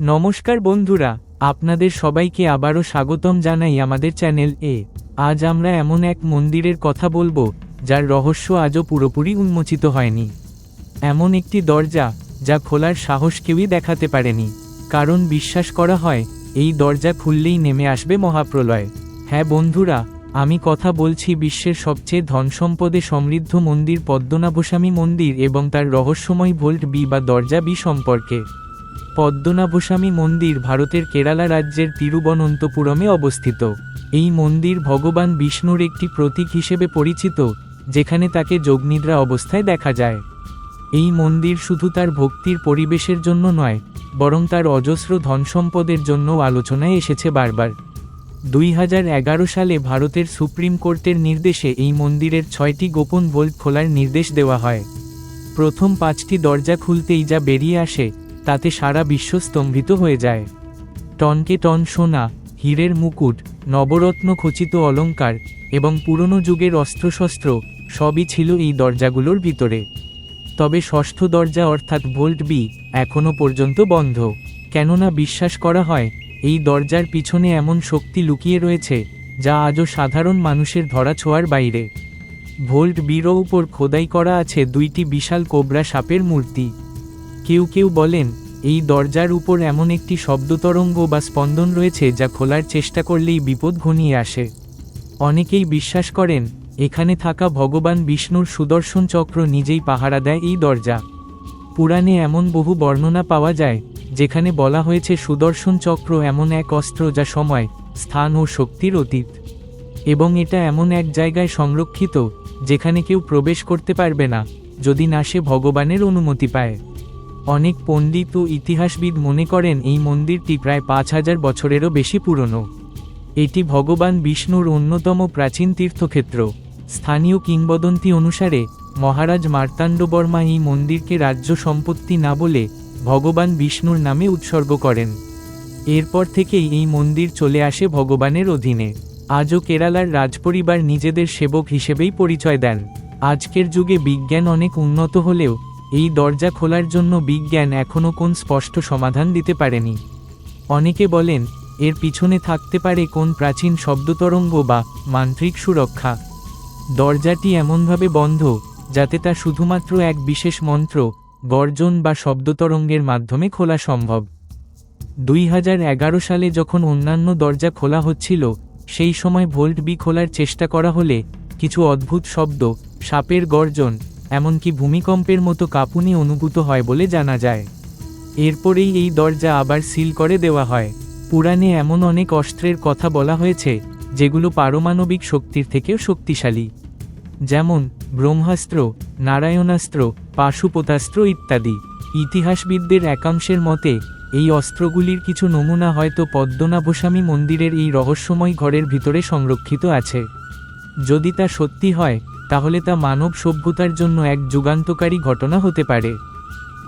নমস্কার বন্ধুরা, আপনাদের সবাইকে আবারও স্বাগতম জানাই আমাদের চ্যানেল এ। আজ আমরা এমন এক মন্দিরের কথা বলব, যার রহস্য আজও পুরোপুরি উন্মোচিত হয়নি। এমন একটি দরজা, যা খোলার সাহস কেউই দেখাতে পারেনি। কারণ বিশ্বাস করা হয়, এই দরজা খুললেই নেমে আসবে মহাপ্রলয়। হ্যাঁ বন্ধুরা, আমি কথা বলছি বিশ্বের সবচেয়ে ধনসম্পদে সমৃদ্ধ মন্দির পদ্মনাভস্বামী মন্দির এবং তার রহস্যময় ভোল্ট বি বা দরজা বি সম্পর্কে। পদ্মনাভস্বামী মন্দির ভারতের কেরালা রাজ্যের তিরুবনন্তপুরমে অবস্থিত। এই মন্দির ভগবান বিষ্ণুর একটি প্রতীক হিসেবে পরিচিত, যেখানে তাকে যোগনিদ্রা অবস্থায় দেখা যায়। এই মন্দির শুধু তার ভক্তির পরিবেশের জন্য নয়, বরং তার অজস্র ধনসম্পদের জন্যও আলোচনায় এসেছে বারবার। দুই হাজার এগারো সালে ভারতের সুপ্রিম কোর্টের নির্দেশে এই মন্দিরের ছয়টি গোপন ভোল্ট খোলার নির্দেশ দেওয়া হয়। প্রথম পাঁচটি দরজা খুলতেই যা বেরিয়ে আসে তাতে সারা বিশ্ব স্তম্ভিত হয়ে যায়। টনকে টন সোনা, হীরের মুকুট, নবরত্ন খচিত অলংকার এবং পুরনো যুগের অস্ত্রশস্ত্র সবই ছিল এই দরজাগুলোর ভিতরে। তবে ষষ্ঠ দরজা অর্থাৎ ভোল্ট বি এখনও পর্যন্ত বন্ধ। কেননা বিশ্বাস করা হয়, এই দরজার পিছনে এমন শক্তি লুকিয়ে রয়েছে, যা আজও সাধারণ মানুষের ধরা ছোঁয়ার বাইরে। ভোল্ট বিরো উপর খোদাই করা আছে দুইটি বিশাল কোবরা সাপের মূর্তি। কেউ কেউ বলেন, এই দরজার উপর এমন একটি শব্দতরঙ্গ বা স্পন্দন রয়েছে যা খোলার চেষ্টা করলেই বিপদ ঘনিয়ে আসে। অনেকেই বিশ্বাস করেন, এখানে থাকা ভগবান বিষ্ণুর সুদর্শন চক্র নিজেই পাহারা দেয় এই দরজা। পুরাণে এমন বহু বর্ণনা পাওয়া যায়, যেখানে বলা হয়েছে সুদর্শন চক্র এমন এক অস্ত্র যা সময়, স্থান ও শক্তির অতীত। এবং এটা এমন এক জায়গায় সংরক্ষিত, যেখানে কেউ প্রবেশ করতে পারবে না, যদি না সে ভগবানের অনুমতি পায়। অনেক পণ্ডিত ও ইতিহাসবিদ মনে করেন এই মন্দিরটি প্রায় পাঁচ হাজার বছরেরও বেশি পুরনো। এটি ভগবান বিষ্ণুর অন্যতম প্রাচীন তীর্থক্ষেত্র। স্থানীয় কিংবদন্তি অনুসারে, মহারাজ মার্তাণ্ডবর্মা এই মন্দিরকে রাজ্য সম্পত্তি না বলে ভগবান বিষ্ণুর নামে উৎসর্গ করেন। এরপর থেকেই এই মন্দির চলে আসে ভগবানের অধীনে। আজও কেরালার রাজপরিবার নিজেদের সেবক হিসেবেই পরিচয় দেন। আজকের যুগে বিজ্ঞান অনেক উন্নত হলেও এই দরজা খোলার জন্য বিজ্ঞান এখনও কোন স্পষ্ট সমাধান দিতে পারেনি। অনেকে বলেন, এর পিছনে থাকতে পারে কোন প্রাচীন শব্দতরঙ্গ বা মান্ত্রিক সুরক্ষা। দরজাটি এমনভাবে বন্ধ, যাতে তা শুধুমাত্র এক বিশেষ মন্ত্র, গর্জন বা শব্দতরঙ্গের মাধ্যমে খোলা সম্ভব। দুই হাজার এগারো সালে যখন অন্যান্য দরজা খোলা হচ্ছিল, সেই সময় ভোল্ট বি খোলার চেষ্টা করা হলে কিছু অদ্ভুত শব্দ, সাপের গর্জন এমনকি ভূমিকম্পের মতো কাঁপুনি অনুভূত হয় বলে জানা যায়। এরপরেই এই দরজা আবার সিল করে দেওয়া হয়। পুরাণে এমন অনেক অস্ত্রের কথা বলা হয়েছে, যেগুলো পারমাণবিক শক্তির থেকেও শক্তিশালী। যেমন, ব্রহ্মাস্ত্র, নারায়ণাস্ত্র পাশুপতাস্ত্র ইত্যাদি। ইতিহাসবিদদের একাংশের মতে, এই অস্ত্রগুলির কিছু নমুনা হয়তো পদ্মনাভস্বামী মন্দিরের এই রহস্যময় ঘরের ভিতরে সংরক্ষিত আছে। যদি তা সত্যি হয় তাহলে তা মানব সভ্যতার জন্য এক যুগান্তকারী ঘটনা হতে পারে।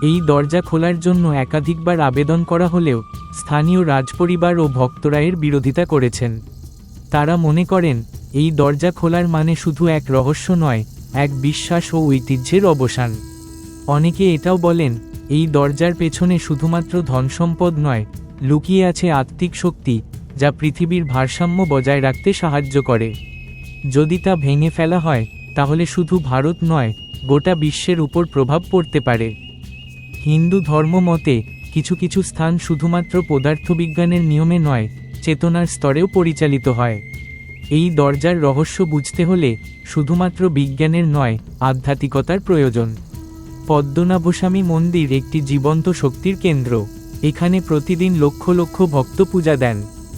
এই দরজা খোলার জন্য একাধিকবার আবেদন করা হলেও স্থানীয় রাজপরিবার ও ভক্তরা এর বিরোধিতা করেছেন। তারা মনে করেন, এই দরজা খোলার মানে শুধু এক রহস্য নয়, এক বিশ্বাস ও ঐতিহ্যের অবসান। অনেকে এটাও বলেন, এই দরজার পেছনে শুধুমাত্র ধনসম্পদ নয়, লুকিয়ে আছে আত্মিক শক্তি, যা পৃথিবীর ভারসাম্য বজায় রাখতে সাহায্য করে। যদি তা ভেঙে ফেলা হয় তাহলে শুধু ভারত নয়, গোটা বিশ্বের উপর প্রভাব পড়তে পারে। হিন্দু ধর্ম মতে, কিছু কিছু স্থান শুধুমাত্র পদার্থবিজ্ঞানের নিয়মে নয়, চেতনার স্তরেও পরিচালিত হয়। এই দরজার রহস্য বুঝতে হলে শুধুমাত্র বিজ্ঞানের নয়, আধ্যাত্মিকতার প্রয়োজন। পদ্মনাভস্বামী মন্দির একটি জীবন্ত শক্তির কেন্দ্র। এখানে প্রতিদিন লক্ষ লক্ষ ভক্ত পূজা দেন।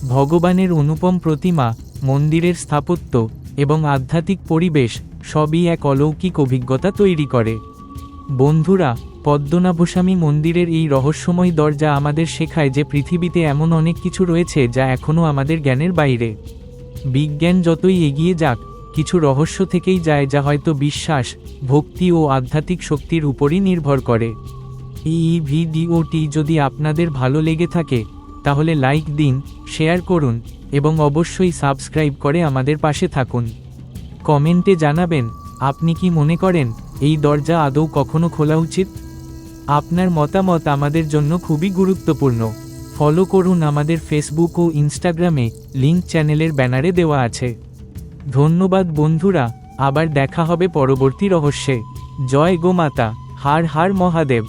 ভগবানের অনুপম প্রতিমা, মন্দিরের স্থাপত্য এবং আধ্যাত্মিক পরিবেশ সবই এক অলৌকিক অভিজ্ঞতা তৈরি করে। বন্ধুরা, পদ্মনাভস্বামী মন্দিরের এই রহস্যময় দরজা আমাদের শেখায় যে পৃথিবীতে এমন অনেক কিছু রয়েছে যা এখনও আমাদের জ্ঞানের বাইরে। বিজ্ঞান যতই এগিয়ে যাক, কিছু রহস্য থেকেই যায় যা হয়তো বিশ্বাস, ভক্তি ও আধ্যাত্মিক শক্তির উপরই নির্ভর করে। এই ভিডিওটি যদি আপনাদের ভালো লেগে থাকে, তাহলে লাইক দিন, শেয়ার করুন এবং অবশ্যই সাবস্ক্রাইব করে আমাদের পাশে থাকুন। কমেন্টে জানাবেন, আপনি কি মনে করেন এই দরজা আদৌ কখনো খোলা উচিত? আপনার মতামত আমাদের জন্য খুবই গুরুত্বপূর্ণ। ফলো করুন আমাদের ফেসবুক ও ইনস্টাগ্রামে লিংক চ্যানেলের ব্যানারে দেওয়া আছে। ধন্যবাদ বন্ধুরা, আবার দেখা হবে পরবর্তী রহস্যে। জয় গোমাতা হার হার মহাদেব।